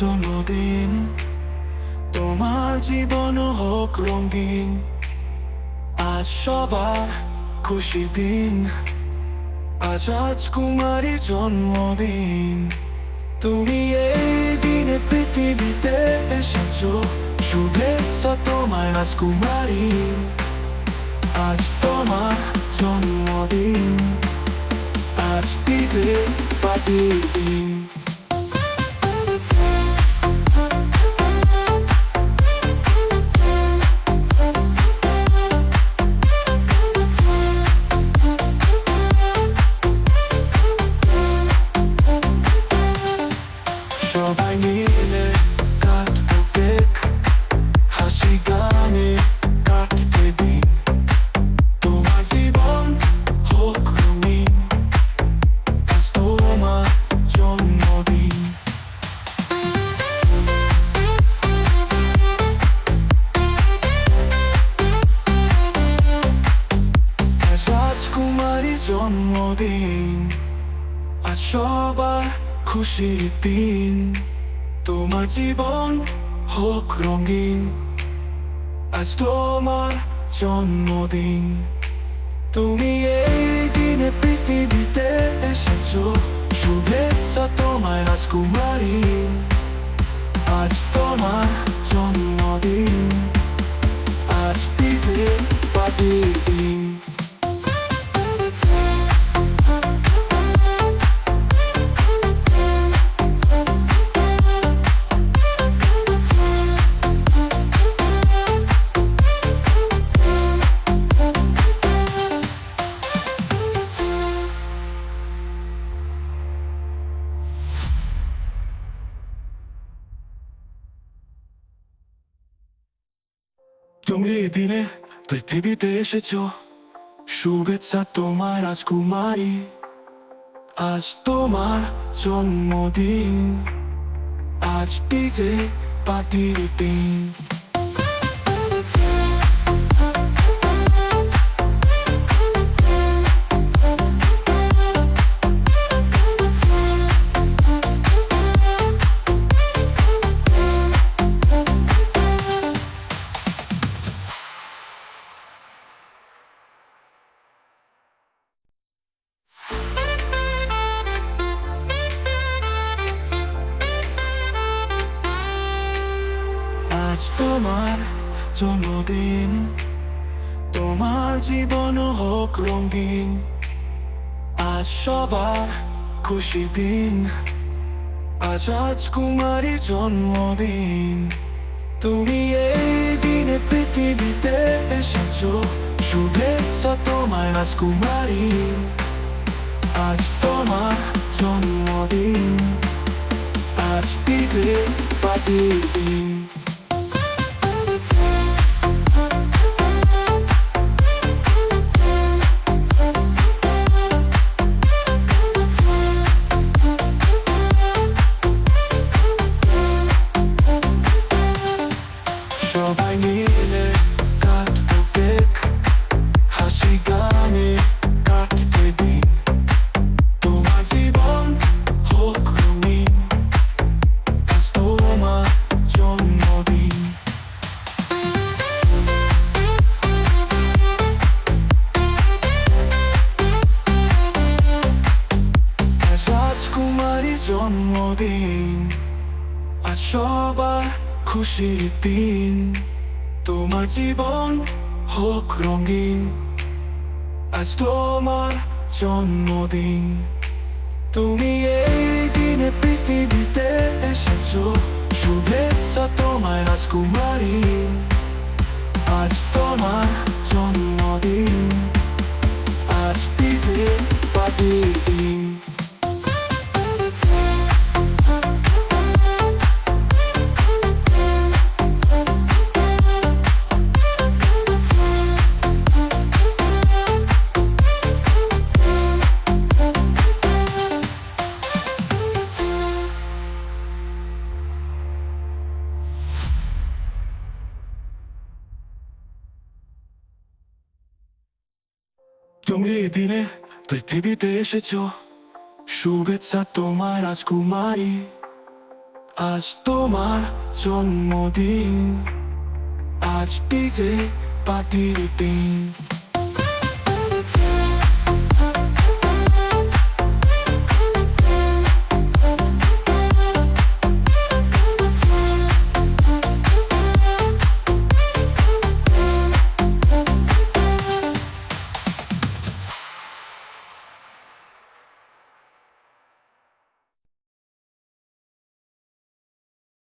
জন্মদিন, তোমার জীবন হোক রঙিন। আজ সবার খুশি দিন, আজ রাজকুমারীর জন্মদিন। তুমি এই দিনে পৃথিবীতে এসেছ, শুভেচ্ছা তোমার রাজকুমারী আজ তোমার জন্মদিন, আজ পিজে পার্টির সবাই মিলে কাটবো কেক হাসি গানে কাটতে দিন তোমার জন্মদিন রাজকুমারীর জন্মদিন আজ খুশির দিন, তোমার জীবন হোক রঙিন। আজ তোমার জন্মদিন। তুমি এই দিনে পৃথিবীতে এসেছ, শুভেচ্ছা তোমায় রাজকুমারী। আজ তোমার তুমি দিনে পৃথিবীতে এসেছ। শুভেচ্ছা তোমার রাজকুমারী আজ তোমার জন্মদিন। আজ ডিজে পার্টির দিন। আজ তোমার জন্মদিন, তোমার জীবন হোক রঙিন। আজ সবার খুশি দিন, আজ রাজকুমারীর জন্মদিন। তুমি এই দিনে পৃথিবীতে এসেছ, শুভেচ্ছা তোমার রাজকুমারী আজ তোমার জন্মদিন, আজ পিজে পার্টির দিন। জন্মদিন, আজ সবার খুশির দিন। তোমার জীবন হোক রঙিন, আজ তোমার জন্মদিন। তুমি এই দিনে পৃথিবীতে এসেছ, শুভেচ্ছা তোমার রাজকুমারী। তুমি দিনে পৃথিবীতে এসেছ। শুভেচ্ছা তোমার রাজকুমারী আজ তোমার জন্মদিন। আজ ডিজে পার্টির দিন।